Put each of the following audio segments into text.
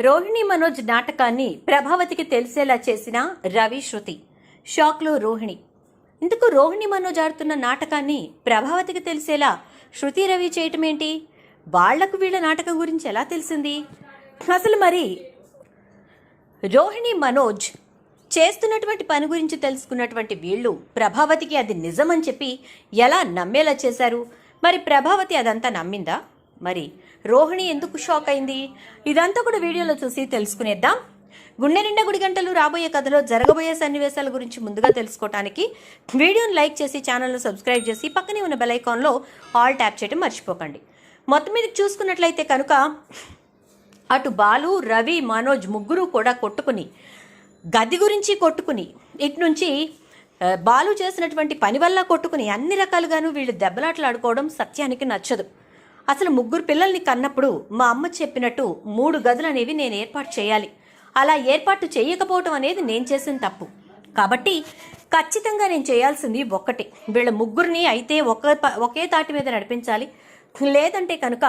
రోహిణి మనోజ్ నాటకాన్ని ప్రభావతికి తెలిసేలా చేసిన రవి శృతి. షాక్లో రోహిణి. ఇందుకు రోహిణి మనోజ్ ఆడుతున్న నాటకాన్ని ప్రభావతికి తెలిసేలా శృతి రవి చేయటం ఏంటి వాళ్ళకు వీళ్ళ నాటకం గురించి ఎలా తెలిసింది? అసలు మరి రోహిణి మనోజ్ చేస్తున్నటువంటి పని గురించి తెలుసుకున్నటువంటి వీళ్ళు ప్రభావతికి అది నిజమని చెప్పి ఎలా నమ్మేలా చేశారు? మరి ప్రభావతి అదంతా నమ్మిందా? మరి రోహిణి ఎందుకు షాక్ అయింది? ఇదంతా కూడా వీడియోలో చూసి తెలుసుకునేద్దాం. గుండె నిండా గుడి గంటలు రాబోయే కథలో జరగబోయే సన్నివేశాల గురించి ముందుగా తెలుసుకోవడానికి వీడియోని లైక్ చేసి ఛానల్ను సబ్స్క్రైబ్ చేసి పక్కనే ఉన్న బెల్ ఐకాన్లో ఆల్ ట్యాప్ చేయడం మర్చిపోకండి. మొత్తం మీద చూసుకున్నట్లయితే కనుక అటు బాలు రవి మనోజ్ ముగ్గురు కూడా కొట్టుకుని గది గురించి కొట్టుకుని ఇటు నుంచి బాలు చేసినటువంటి పని వల్ల కొట్టుకుని అన్ని రకాలుగాను వీళ్ళు దెబ్బలాటలాడుకోవడం సత్యానికి నచ్చదు. అసలు ముగ్గురు పిల్లల్ని కన్నప్పుడు మా అమ్మ చెప్పినట్టు మూడు గదులు అనేవి నేను ఏర్పాటు చేయాలి. అలా ఏర్పాటు చేయకపోవటం అనేది నేను చేసిన తప్పు. కాబట్టి ఖచ్చితంగా నేను చేయాల్సింది ఒక్కటే. వీళ్ళ ముగ్గురిని అయితే ఒక ఒకే తాటి మీద నడిపించాలి. లేదంటే కనుక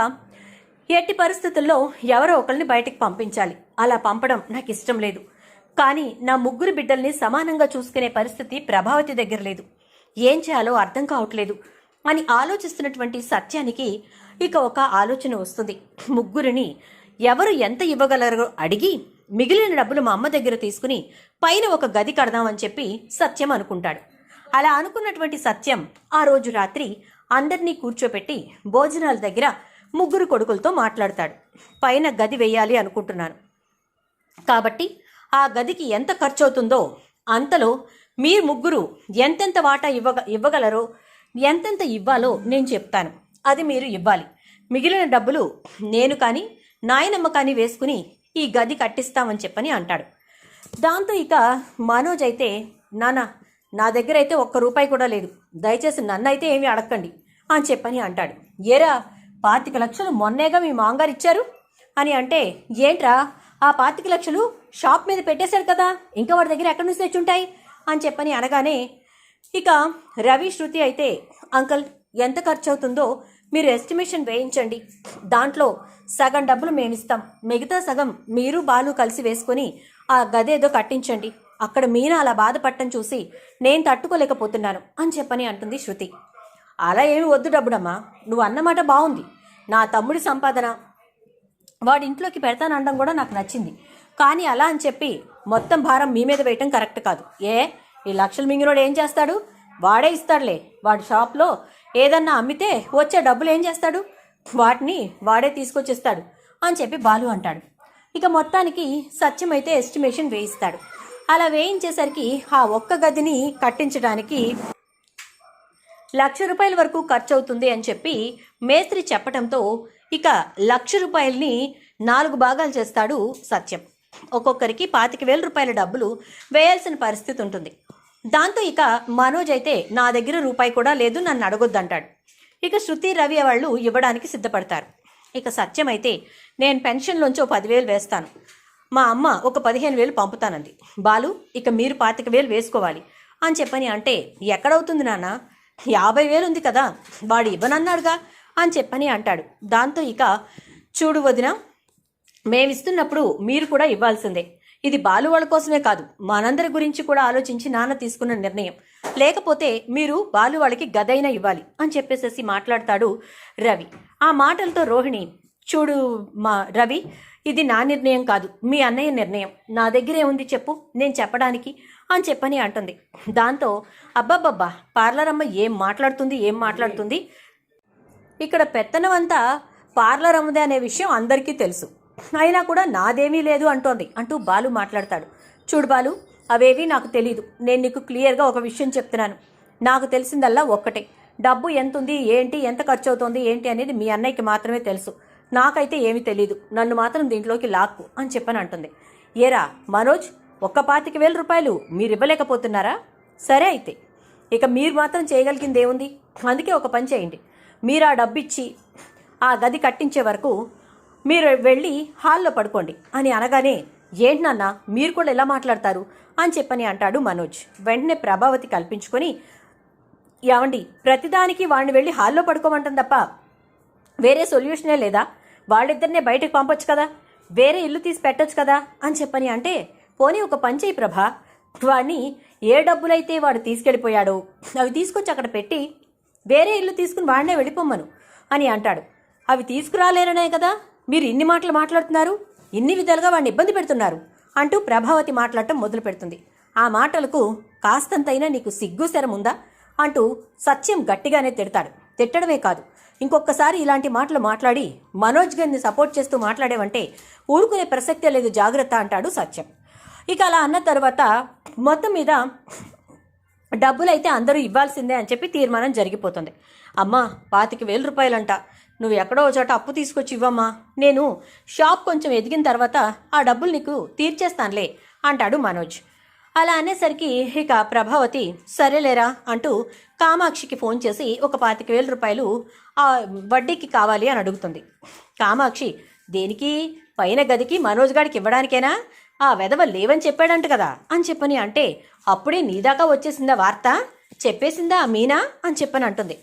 ఎట్టి పరిస్థితుల్లో ఎవరో ఒకరిని బయటికి పంపించాలి. అలా పంపడం నాకు ఇష్టం లేదు. కానీ నా ముగ్గురు బిడ్డల్ని సమానంగా చూసుకునే పరిస్థితి ప్రభావతి దగ్గర లేదు. ఏం చేయాలో అర్థం కావట్లేదు. అని ఆలోచిస్తున్నటువంటి సత్యానికి ఇక ఒక ఆలోచన వస్తుంది. ముగ్గురిని ఎవరు ఎంత ఇవ్వగలరో అడిగి మిగిలిన డబ్బులు మా అమ్మ దగ్గర తీసుకుని పైన ఒక గది కడదామని చెప్పి సత్యం అనుకుంటాడు. అలా అనుకున్నటువంటి సత్యం ఆ రోజు రాత్రి అందరినీ కూర్చోపెట్టి భోజనాల దగ్గర ముగ్గురు కొడుకులతో మాట్లాడతాడు. పైన గది వేయాలి అనుకుంటున్నాను. కాబట్టి ఆ గదికి ఎంత ఖర్చు అవుతుందో అంతలో మీరు ముగ్గురు ఎంతెంత వాటా ఇవ్వగ ఇవ్వగలరో ఎంతెంత ఇవ్వాలో నేను చెప్తాను. అది మీరు ఇవ్వాలి. మిగిలిన డబ్బులు నేను కానీ నాయనమ్మ కానీ వేసుకుని ఈ గది కట్టిస్తామని చెప్పని అంటాడు. దాంతో ఇక మనోజ్ అయితే నానా నా దగ్గర అయితే ఒక్క రూపాయి కూడా లేదు. దయచేసి నన్నైతే ఏమీ అడగండి అని చెప్పని అంటాడు. ఏరా పాతిక లక్షలు మొన్నేగా మీ మాంగారు ఇచ్చారు? అని అంటే ఏంట్రా ఆ పాతిక లక్షలు షాప్ మీద పెట్టేశాడు కదా ఇంకా వాడి దగ్గర ఎక్కడి నుంచి తెచ్చుంటాయి? అని చెప్పని అనగానే ఇక రవి శృతి అయితే అంకల్ ఎంత ఖర్చు అవుతుందో మీరు ఎస్టిమేషన్ వేయించండి. దాంట్లో సగం డబ్బులు మేము ఇస్తాం మిగతా సగం మీరు బాలు కలిసి వేసుకొని ఆ గదేదో కట్టించండి. అక్కడ మీనా అలా బాధపడటం చూసి నేను తట్టుకోలేకపోతున్నాను అని చెప్పని అంటుంది శృతి. అలా ఏమి వద్దు డబ్బుడమ్మా. నువ్వు అన్నమాట బాగుంది నా తమ్ముడి సంపాదన వాడి ఇంట్లోకి పెడతానడం కూడా నాకు నచ్చింది. కానీ అలా అని చెప్పి మొత్తం భారం మీ మీద వేయటం కరెక్ట్ కాదు. ఏ? ఈ లక్షలు మింగినోడు ఏం చేస్తాడు? వాడే ఇస్తాడులే. వాడి షాప్లో ఏదన్నా అమ్మితే వచ్చే డబ్బులు ఏం చేస్తాడు? వాటిని వాడే తీసుకొచ్చిస్తాడు అని చెప్పి బాలు అంటాడు. ఇక మొత్తానికి సత్యం అయితే ఎస్టిమేషన్ వేయిస్తాడు. అలా వేయించేసరికి ఆ ఒక్క గదిని కట్టించడానికి లక్ష రూపాయల వరకు ఖర్చు అవుతుంది అని చెప్పి మేస్త్రి చెప్పడంతో ఇక లక్ష రూపాయల్ని నాలుగు భాగాలు చేస్తాడు సత్యం. ఒక్కొక్కరికి పాతిక వేల రూపాయల డబ్బులు వేయాల్సిన పరిస్థితి ఉంటుంది. దాంతో ఇక మనోజ్ అయితే నా దగ్గర రూపాయి కూడా లేదు నన్ను అడగొద్దంటాడు. ఇక శృతి రవి వాళ్ళు ఇవ్వడానికి సిద్ధపడతారు. ఇక సత్యం అయితే నేను పెన్షన్లోంచి ఓ పదివేలు వేస్తాను. మా అమ్మ ఒక పదిహేను వేలు పంపుతానంది. బాలు ఇక మీరు పాతిక వేలు వేసుకోవాలి. అని చెప్పని అంటే ఎక్కడవుతుంది నాన్న? యాభై వేలు ఉంది కదా వాడు ఇవ్వనన్నాడుగా? అని చెప్పని అంటాడు. దాంతో ఇక చూడు వదిన మేమిస్తున్నప్పుడు మీరు కూడా ఇవ్వాల్సిందే. ఇది బాలు వాళ్ళ కోసమే కాదు మనందరి గురించి కూడా ఆలోచించి నాన్న తీసుకున్న నిర్ణయం. లేకపోతే మీరు బాలు వాళ్ళకి గదైనా ఇవ్వాలి అని చెప్పేసేసి మాట్లాడతాడు రవి. ఆ మాటలతో రోహిణి చూడు మా రవి ఇది నా నిర్ణయం కాదు మీ అన్నయ్య నిర్ణయం. నా దగ్గరే ఉంది చెప్పు నేను చెప్పడానికి అని చెప్పని అంటుంది. దాంతో అబ్బబ్బబ్బా పార్లర్ అమ్మ ఏం మాట్లాడుతుంది ఏం మాట్లాడుతుంది? ఇక్కడ పెత్తనమంతా పార్లర్ అమ్మదే అనే విషయం అందరికీ తెలుసు. అయినా కూడా నాదేమీ లేదు అంటోంది. అంటూ బాలు మాట్లాడతాడు. చూడు బాలు అవేవి నాకు తెలీదు. నేను నీకు క్లియర్గా ఒక విషయం చెప్తున్నాను. నాకు తెలిసిందల్లా ఒక్కటే. డబ్బు ఎంత ఉంది ఏంటి ఎంత ఖర్చు అవుతుంది ఏంటి అనేది మీ అన్నయ్యకి మాత్రమే తెలుసు. నాకైతే ఏమీ తెలీదు. నన్ను మాత్రం దీంట్లోకి లాక్కు అని చెప్పని అంటుంది. ఏరా మనోజ్ ఒక్క పాతిక వేల రూపాయలు మీరు ఇవ్వలేకపోతున్నారా సరే అయితే. ఇక మీరు మాత్రం చేయగలిగింది ఏముంది అందుకే ఒక పని చేయండి. మీరు ఆ డబ్బు ఇచ్చి ఆ గది కట్టించే వరకు మీరు వెళ్ళి హాల్లో పడుకోండి అని అనగానే ఏంటి నాన్న మీరు కూడా ఎలా మాట్లాడతారు? అని చెప్పని అంటాడు మనోజ్. వెంటనే ప్రభావతి కల్పించుకొని ఏమండి ప్రతిదానికి వాడిని వెళ్ళి హాల్లో పడుకోమంటాం తప్ప వేరే సొల్యూషనే లేదా? వాళ్ళిద్దరినే బయటకు పంపొచ్చు కదా? వేరే ఇల్లు తీసి పెట్టొచ్చు కదా? అని చెప్పని అంటే పోనీ ఒక పంచేయి ప్రభ. వాడిని ఏ డబ్బులైతే వాడు తీసుకెళ్ళిపోయాడో అవి తీసుకొచ్చి అక్కడ పెట్టి వేరే ఇల్లు తీసుకుని వాడినే వెళ్ళిపోమ్మను అని అంటాడు. అవి తీసుకురాలేరనే కదా? మీరు ఇన్ని మాటలు మాట్లాడుతున్నారు ఇన్ని విధాలుగా వాడిని ఇబ్బంది పెడుతున్నారు అంటూ ప్రభావతి మాట్లాడటం మొదలు పెడుతుంది. ఆ మాటలకు కాస్తంతైనా నీకు సిగ్గు శరం ఉందా అంటూ సత్యం గట్టిగానే తిడతాడు. తిట్టడమే కాదు ఇంకొకసారి ఇలాంటి మాటలు మాట్లాడి మనోజ్ గారిని సపోర్ట్ చేస్తూ మాట్లాడేవంటే ఊరుకునే ప్రసక్తే లేదు జాగ్రత్త అంటాడు సత్యం. ఇక అలా అన్న తర్వాత మొత్తం మీద డబ్బులైతే అందరూ ఇవ్వాల్సిందే అని చెప్పి తీర్మానం జరిగిపోతుంది. అమ్మ పాతిక వేల రూపాయలంట. నువ్వు ఎక్కడో చోట అప్పు తీసుకొచ్చి ఇవ్వమ్మా. నేను షాప్ కొంచెం ఎదిగిన తర్వాత ఆ డబ్బులు నీకు తీర్చేస్తానులే అంటాడు మనోజ్. అలా అనేసరికి ఇక ప్రభావతి సరేలేరా అంటూ కామాక్షికి ఫోన్ చేసి ఒక పాతిక వేల రూపాయలు ఆ వడ్డీకి కావాలి అని అడుగుతుంది. కామాక్షి దేనికి? పైన గదికి మనోజ్ గాడికి ఇవ్వడానికేనా? ఆ వెధవ లేవని చెప్పాడంట కదా అని చెప్పని అంటే అప్పుడే నీ దాకా వచ్చేసిందా వార్త? చెప్పేసిందా మీనా? అని చెప్పని అంటుంది.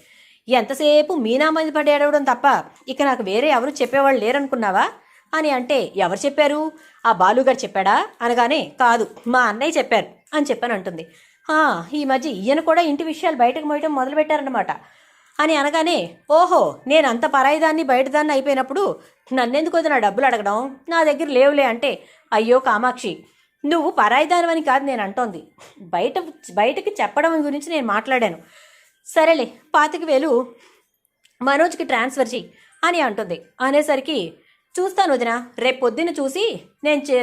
ఎంతసేపు మీనా మీద పడి ఏడవడం తప్ప ఇక నాకు వేరే ఎవరు చెప్పేవాళ్ళు లేరనుకున్నావా? అని అంటే ఎవరు చెప్పారు? ఆ బాలుగారు చెప్పాడా? అనగానే కాదు మా అన్నయ్య చెప్పారు అని చెప్పని అంటుంది ఈ మధ్య ఈయన కూడా ఇంటి విషయాలు బయటకు మోయటం మొదలుపెట్టారన్నమాట. అని అనగానే ఓహో నేను అంత పరాయిదాన్ని బయటదాన్ని అయిపోయినప్పుడు నన్నెందుకు వద్దు నా డబ్బులు అడగడం? నా దగ్గర లేవులే అంటే అయ్యో కామాక్షి నువ్వు పరాయిదానివని కాదు నేను అంటోంది. బయట బయటకి చెప్పడం గురించి నేను మాట్లాడాను. సరేలే పాతిక వేలు మనోజ్కి ట్రాన్స్ఫర్ చెయ్యి అని అంటుంది. అనేసరికి చూస్తాను వదిన రేపు పొద్దున్న చూసి నేను చే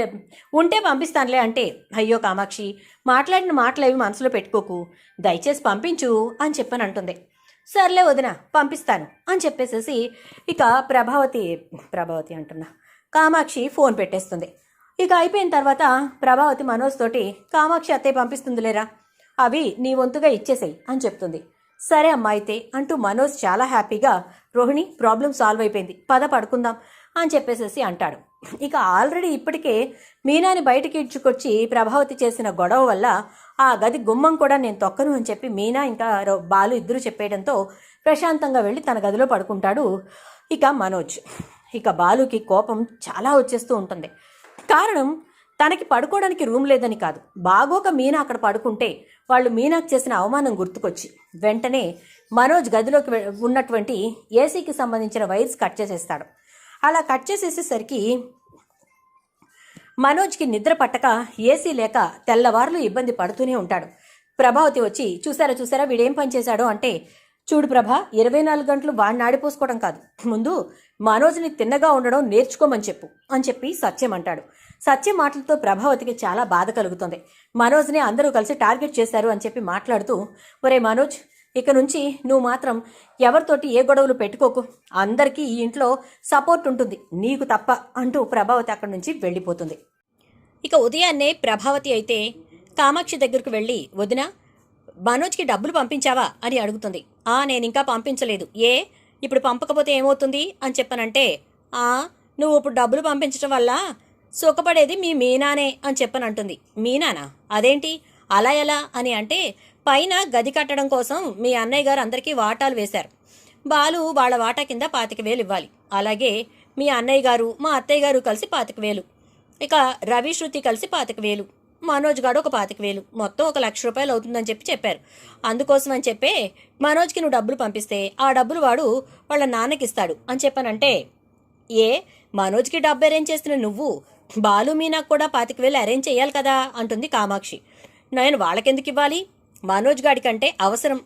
ఉంటే పంపిస్తానులే అంటే అయ్యో కామాక్షి మాట్లాడిన మాటలు ఏవి మనసులో పెట్టుకోకు దయచేసి పంపించు అని చెప్పని అంటుంది. సర్లే వదిన పంపిస్తాను అని చెప్పేసేసి ఇక ప్రభావతి ప్రభావతి అంటున్నా కామాక్షి ఫోన్ పెట్టేస్తుంది. ఇక అయిపోయిన తర్వాత ప్రభావతి మనోజ్ తోటి కామాక్షి అత్తయ్య పంపిస్తుంది లేరా అవి నీ వంతుగా ఇచ్చేసేయి అని చెప్తుంది. సరే అమ్మా అయితే అంటూ మనోజ్ చాలా హ్యాపీగా రోహిణి ప్రాబ్లం సాల్వ్ అయిపోయింది పద పడుకుందాం అని చెప్పేసేసి అంటాడు. ఇక ఆల్రెడీ ఇప్పటికే మీనాని బయటికి ఇడ్చుకొచ్చి ప్రభావతి చేసిన గొడవ వల్ల ఆ గది గుమ్మం కూడా నేను తొక్కను అని చెప్పి మీనా ఇంకా బాలు ఇద్దరు చెప్పేయడంతో ప్రశాంతంగా వెళ్ళి తన గదిలో పడుకుంటాడు ఇక మనోజ్. ఇక బాలుకి కోపం చాలా వచ్చేస్తూ ఉంటుంది. కారణం తనకి పడుకోవడానికి రూమ్ లేదని కాదు. బాగోక మీనా అక్కడ పడుకుంటే వాళ్ళు మీనాకు చేసిన అవమానం గుర్తుకొచ్చి వెంటనే మనోజ్ గదిలోకి ఉన్నటువంటి ఏసీకి సంబంధించిన వైర్స్ కట్ చేసేస్తాడు. అలా కట్ చేసేసేసరికి మనోజ్కి నిద్ర పట్టక ఏసీ లేక తెల్లవారులు ఇబ్బంది పడుతూనే ఉంటాడు. ప్రభావతి వచ్చి చూసారా చూసారా వీడేం పని చేశాడో? అంటే చూడు ప్రభ ఇరవై నాలుగు గంటలు వాడిని ఆడిపోసుకోవడం కాదు. ముందు మనోజ్ని తిన్నగా ఉండడం నేర్చుకోమని చెప్పు అని చెప్పి సత్యం అంటాడు. సత్య మాటలతో ప్రభావతికి చాలా బాధ కలుగుతుంది. మనోజ్ని అందరూ కలిసి టార్గెట్ చేశారు అని చెప్పి మాట్లాడుతూ ఒరే మనోజ్ ఇక నుంచి నువ్వు మాత్రం ఎవరితోటి ఏ గొడవలు పెట్టుకోకు. అందరికీ ఈ ఇంట్లో సపోర్ట్ ఉంటుంది. నీకు తప్ప అంటూ ప్రభావతి అక్కడి నుంచి వెళ్ళిపోతుంది. ఇక ఉదయాన్నే ప్రభావతి అయితే కామాక్షి దగ్గరకు వెళ్ళి వదిన మనోజ్కి డబ్బులు పంపించావా? అని అడుగుతుంది. ఆ నేను ఇంకా పంపించలేదు. ఏ? ఇప్పుడు పంపకపోతే ఏమవుతుంది? అని చెప్పనంటే ఆ నువ్వు ఇప్పుడు డబ్బులు పంపించడం వల్ల సుఖపడేది మీ మీనానే అని చెప్పనంటుంది. మీనానా? అదేంటి? అలా ఎలా? అని అంటే పైన గది కట్టడం కోసం మీ అన్నయ్య గారు అందరికీ వాటాలు వేశారు. బాలు వాళ్ళ వాటా కింద పాతిక వేలు ఇవ్వాలి. అలాగే మీ అన్నయ్య గారు మా అత్తయ్య గారు కలిసి పాతిక వేలు. ఇక రవి శృతి కలిసి పాతిక వేలు. మనోజ్ గారు ఒక పాతిక వేలు. మొత్తం ఒక లక్ష రూపాయలు అవుతుందని చెప్పి చెప్పారు. అందుకోసం అని చెప్పే మనోజ్కి నువ్వు డబ్బులు పంపిస్తే ఆ డబ్బులు వాడు వాళ్ళ నాన్నకి ఇస్తాడు అని చెప్పానంటే ఏ? మనోజ్కి డబ్బు అరేంజ్ చేసిన నువ్వు బాలు మీనాకు కూడా పాతిక వేలు అరేంజ్ చేయాలి కదా అంటుంది కామాక్షి. నేను వాళ్ళకెందుకు ఇవ్వాలి? మనోజ్ గాడి కంటే అవసరం.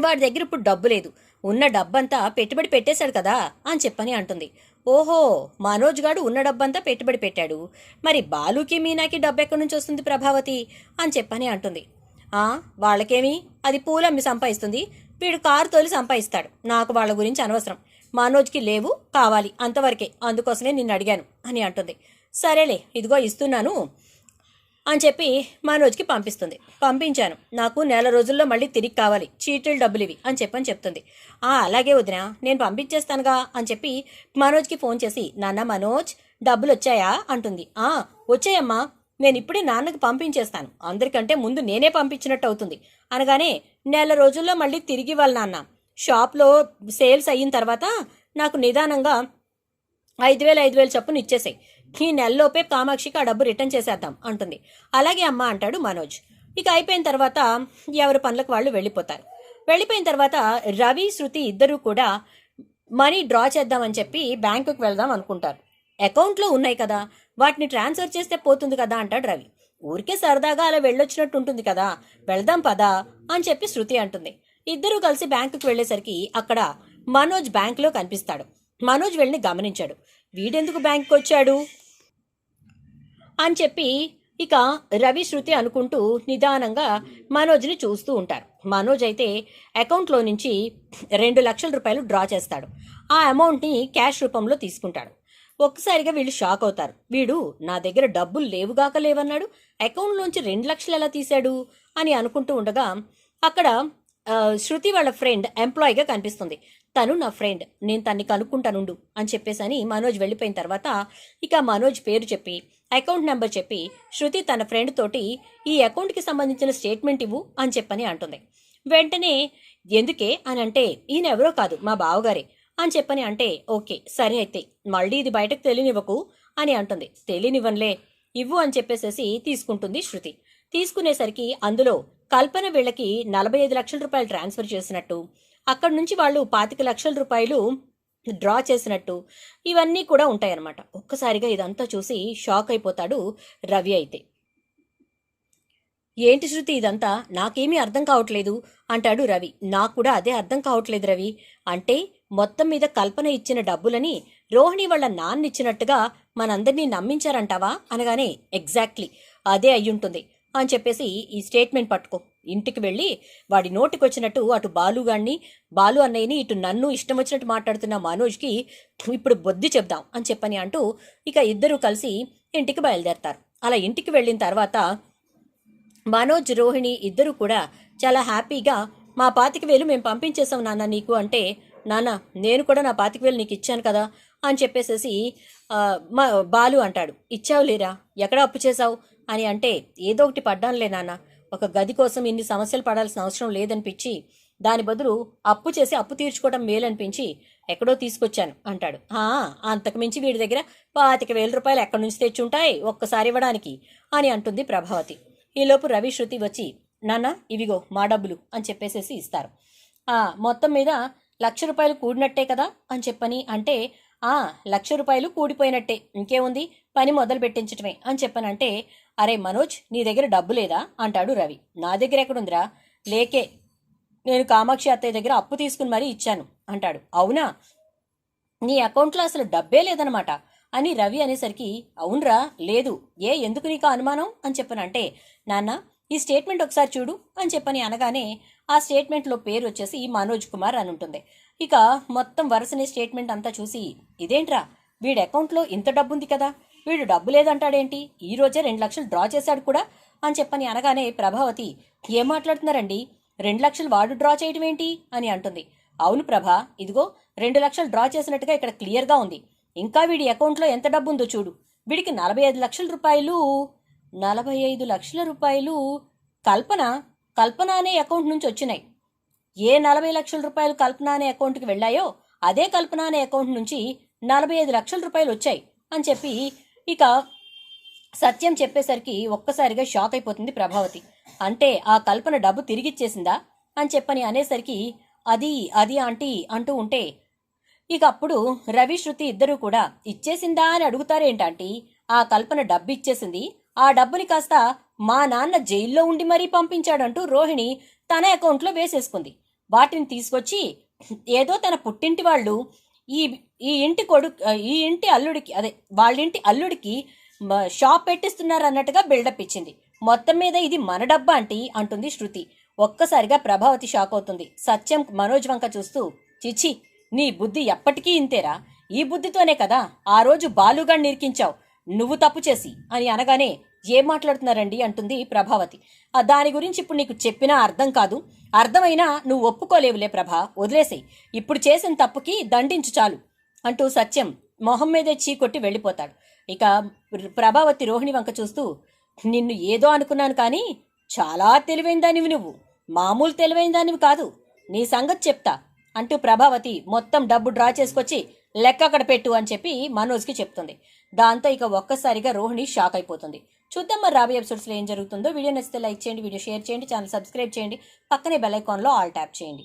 వాడి దగ్గర ఇప్పుడు డబ్బు లేదు. ఉన్న డబ్బంతా పెట్టుబడి పెట్టేశాడు కదా అని చెప్పని అంటుంది. ఓహో మనోజ్ గాడు ఉన్న డబ్బంతా పెట్టుబడి పెట్టాడు. మరి బాలుకి మీనాకి డబ్బు ఎక్కడి నుంచి వస్తుంది ప్రభావతి అని చెప్పని అంటుంది. ఆ వాళ్ళకేమి? అది పూలమ్మి సంపాదిస్తుంది. వీడు కారు తోలి సంపాదిస్తాడు. నాకు వాళ్ళ గురించి అనవసరం. మనోజ్కి లేవు కావాలి. అంతవరకే. అందుకోసమే నిన్ను అడిగాను అని అంటుంది. సరేలే ఇదిగో ఇస్తున్నాను అని చెప్పి మనోజ్కి పంపిస్తుంది. పంపించాను. నాకు నెల రోజుల్లో మళ్ళీ తిరిగి కావాలి. చీటీలు డబ్బులు ఇవి అని చెప్పని చెప్తుంది. ఆ అలాగే వదిన నేను పంపించేస్తానుగా అని చెప్పి మనోజ్కి ఫోన్ చేసి నాన్న మనోజ్ డబ్బులు వచ్చాయా? అంటుంది. ఆ వచ్చాయమ్మా. నేను ఇప్పుడే నాన్నకి పంపించేస్తాను. అందరికంటే ముందు నేనే పంపించినట్టు అవుతుంది. అనగానే నెల రోజుల్లో మళ్ళీ తిరిగి ఇవ్వాలి నాన్న. షాప్లో సేల్స్ అయిన తర్వాత నాకు నిదానంగా ఐదు వేలు ఐదు వేలు చప్పున ఇచ్చేసాయి. ఈ నెలలోపే కామాక్షికి ఆ డబ్బు రిటర్న్ చేసేద్దాం అంటుంది. అలాగే అమ్మ అంటాడు మనోజ్. ఇక అయిపోయిన తర్వాత ఎవరి పనులకు వాళ్ళు వెళ్ళిపోతారు. వెళ్ళిపోయిన తర్వాత రవి శృతి ఇద్దరూ కూడా మనీ డ్రా చేద్దామని చెప్పి బ్యాంకుకి వెళ్దాం అనుకుంటారు. అకౌంట్లో ఉన్నాయి కదా వాటిని ట్రాన్స్ఫర్ చేస్తే పోతుంది కదా అంటాడు రవి. ఊరికే సరదాగా అలా వెళ్ళొచ్చినట్టు ఉంటుంది కదా వెళ్దాం పదా అని చెప్పి శృతి అంటుంది. ఇద్దరూ కలిసి బ్యాంకుకి వెళ్ళేసరికి అక్కడ మనోజ్ బ్యాంకులో కనిపిస్తాడు. మనోజ్ వెళ్ళి గమనించాడు. వీడెందుకు బ్యాంకుకి వచ్చాడు అని చెప్పి ఇక రవి శృతి అనుకుంటూ నిదానంగా మనోజ్ని చూస్తూ ఉంటారు. మనోజ్ అయితే అకౌంట్లో నుంచి రెండు లక్షల రూపాయలు డ్రా చేస్తాడు. ఆ అమౌంట్ని క్యాష్ రూపంలో తీసుకుంటాడు. ఒక్కసారిగా వీళ్ళు షాక్ అవుతారు. వీడు నా దగ్గర డబ్బులు లేవుగాక లేవన్నాడు. అకౌంట్లోంచి రెండు లక్షలు ఎలా తీశాడు? అని అనుకుంటూ ఉండగా అక్కడ శృతి వాళ్ళ ఫ్రెండ్ ఎంప్లాయీగా కనిపిస్తుంది. తను నా ఫ్రెండ్ నేను తన్ని కనుక్కుంటానుండు అని చెప్పేసి అని మనోజ్ వెళ్ళిపోయిన తర్వాత ఇక మనోజ్ పేరు చెప్పి అకౌంట్ నెంబర్ చెప్పి శృతి తన ఫ్రెండ్ తోటి ఈ అకౌంట్కి సంబంధించిన స్టేట్మెంట్ ఇవ్వు అని చెప్పని అంటుంది. వెంటనే ఎందుకే అని అంటే ఈయన ఎవరో కాదు మా బావగారే అని చెప్పని అంటే ఓకే సరే అయితే మళ్ళీ ఇది బయటకు తెలియనివ్వకు అని అంటుంది. తెలియనివ్వనులే ఇవ్వు అని చెప్పేసేసి తీసుకుంటుంది శృతి. తీసుకునేసరికి అందులో కల్పన వీళ్ళకి నలభై ఐదు లక్షల రూపాయలు ట్రాన్స్ఫర్ చేసినట్టు. అక్కడి నుంచి వాళ్ళు పాతిక లక్షల రూపాయలు డ్రా చేసినట్టు. ఇవన్నీ కూడా ఉంటాయన్నమాట. ఒక్కసారిగా ఇదంతా చూసి షాక్ అయిపోతాడు రవి అయితే. ఏంటి శృతి ఇదంతా? నాకేమీ అర్థం కావట్లేదు అంటాడు రవి. నాకు కూడా అదే అర్థం కావట్లేదు రవి. అంటే మొత్తం మీద కల్పన ఇచ్చిన డబ్బులని రోహిణి వాళ్ళ నాన్న ఇచ్చినట్టుగా మనందరినీ నమ్మించారంటావా? అనగానే ఎగ్జాక్ట్లీ అదే అయ్యుంటుంది. అని చెప్పేసి ఈ స్టేట్మెంట్ పట్టుకో. ఇంటికి వెళ్ళి వాడి నోటికి వచ్చినట్టు అటు బాలుగాన్ని బాలు అన్నయ్యని ఇటు నన్ను ఇష్టం వచ్చినట్టు మాట్లాడుతున్న మనోజ్కి ఇప్పుడు బొద్ది చెప్దాం అని చెప్పని అంటూ ఇక ఇద్దరూ కలిసి ఇంటికి బయలుదేరతారు. అలా ఇంటికి వెళ్ళిన తర్వాత మనోజ్ రోహిణి ఇద్దరు కూడా చాలా హ్యాపీగా మా పాతిక వేలు మేము పంపించేసాం నాన్న నీకు అంటే నాన్న నేను కూడా నా పాతిక వేలు నీకు ఇచ్చాను కదా అని చెప్పేసేసి మా బాలు అంటాడు. ఇచ్చావు లేరా ఎక్కడ అప్పు చేసావు అని అంటే ఏదో ఒకటి పడ్డానులే నాన్న. ఒక గది కోసం ఇన్ని సమస్యలు పడాల్సిన అవసరం లేదనిపించి దాని బదులు అప్పు చేసి అప్పు తీర్చుకోవడం మేలనిపించి ఎక్కడో తీసుకొచ్చాను అంటాడు. అంతకుమించి వీడి దగ్గర పాతిక వేల రూపాయలు ఎక్కడి నుంచి తెచ్చుంటాయి? ఒక్కసారి ఇవ్వడానికి అని అంటుంది ప్రభావతి. ఈలోపు రవి శృతి వచ్చి నాన్న ఇవిగో మా డబ్బులు అని చెప్పేసేసి ఇస్తారు. ఆ మొత్తం మీద లక్ష రూపాయలు కూడినట్టే కదా అని చెప్పని అంటే ఆ లక్ష రూపాయలు కూడిపోయినట్టే. ఇంకేముంది? పని మొదలు పెట్టించటమే అని చెప్పనంటే అరే మనోజ్ నీ దగ్గర డబ్బు లేదా? అంటాడు రవి. నా దగ్గర ఎక్కడుందిరా? లేకే. నేను కామాక్షి అత్తయ్య దగ్గర అప్పు తీసుకుని మరీ ఇచ్చాను. అంటాడు. అవునా? నీ అకౌంట్లో అసలు డబ్బే లేదనమాట. అని రవి అనేసరికి అవునరా లేదు. ఏ ఎందుకు నీకు అనుమానం? అని చెప్పనంటే నాన్న ఈ స్టేట్మెంట్ ఒకసారి చూడు అని చెప్పని అనగానే ఆ స్టేట్మెంట్లో పేరు వచ్చేసి మనోజ్ కుమార్ అని ఉంటుంది. ఇక మొత్తం వరుసనే స్టేట్మెంట్ అంతా చూసి ఇదేంట్రా? వీడి అకౌంట్లో ఇంత డబ్బు ఉంది కదా. వీడు డబ్బు లేదంటాడేంటి? ఈ రోజే రెండు లక్షలు డ్రా చేశాడు కూడా అని చెప్పని అనగానే ప్రభావతి ఏం మాట్లాడుతున్నారండి? రెండు లక్షలు వాడు డ్రా చేయడం ఏంటి? అని అంటుంది. అవును ప్రభా ఇదిగో రెండు లక్షలు డ్రా చేసినట్టుగా ఇక్కడ క్లియర్గా ఉంది. ఇంకా వీడి అకౌంట్లో ఎంత డబ్బు ఉందో చూడు. వీడికి నలభై ఐదు లక్షల రూపాయలు నలభై ఐదు లక్షల రూపాయలు కల్పన కల్పన అనే అకౌంట్ నుంచి వచ్చినాయి. ఏ నలభై లక్షల రూపాయలు కల్పన అనే అకౌంట్కి వెళ్ళాయో అదే కల్పన అనే అకౌంట్ నుంచి నలభై ఐదు లక్షల రూపాయలు వచ్చాయి అని చెప్పి ఇక సత్యం చెప్పేసరికి ఒక్కసారిగా షాక్ అయిపోతుంది ప్రభావతి. అంటే ఆ కల్పన డబ్బు తిరిగిచ్చేసిందా అని చెప్పని అనేసరికి అది అది ఆంటీ అంటూ ఉంటే ఇక అప్పుడు రవి శృతి ఇద్దరూ కూడా ఇచ్చేసిందా అని అడుగుతారేంటంటీ ఆ కల్పన డబ్బు ఇచ్చేసింది ఆ డబ్బుని కాస్త మా నాన్న జైల్లో ఉండి మరీ పంపించాడంటూ రోహిణి తన అకౌంట్లో వేసేసుకుంది. వాటిని తీసుకొచ్చి ఏదో తన పుట్టింటి వాళ్ళు ఈ ఈ ఇంటి కొడుకు ఈ ఇంటి అల్లుడికి అదే వాళ్ళింటి అల్లుడికి షాప్ పెట్టిస్తున్నారు అన్నట్టుగా బిల్డప్ ఇచ్చింది. మొత్తం మీద ఇది మన డబ్బా అంటే అంటుంది శృతి. ఒక్కసారిగా ప్రభావతి షాక్ అవుతుంది. సత్యం మనోజ్ వంక చూస్తూ చిచి నీ బుద్ధి ఎప్పటికీ ఇంతేరా? ఈ బుద్ధితోనే కదా ఆ రోజు బాలుగా నిరికించావు. నువ్వు తప్పు చేసి అని అనగానే ఏం మాట్లాడుతున్నారండి? అంటుంది ప్రభావతి. ఆ దాని గురించి ఇప్పుడు నీకు చెప్పినా అర్థం కాదు. అర్థమైనా నువ్వు ఒప్పుకోలేవులే ప్రభా వదిలేసేయ్. ఇప్పుడు చేసిన తప్పుకి దండించు చాలు. అంటూ సత్యం మొహం మీదే చీకొట్టి వెళ్ళిపోతాడు. ఇక ప్రభావతి రోహిణి వంక చూస్తూ నిన్ను ఏదో అనుకున్నాను కానీ చాలా తెలివైన దానివి నువ్వు. మామూలు తెలివైన దానివి కాదు. నీ సంగతి చెప్తా అంటూ ప్రభావతి మొత్తం డబ్బు డ్రా చేసుకొచ్చి లెక్క అక్కడ పెట్టు అని చెప్పి మనోజ్కి చెప్తుంది. దాంతో ఇక ఒక్కసారిగా రోహిణి షాక్ అయిపోతుంది. చూద్దాం మరి రాబోయే ఎపిసోడ్స్లో ఏం జరుగుతుందో. వీడియో నచ్చితే లైక్ చేయండి వీడియో షేర్ చేయండి ఛానల్ సబ్స్క్రైబ్ చేయండి. పక్కనే బెల్ ఐకాన్లో ఆల్ ట్యాప్ చేయండి.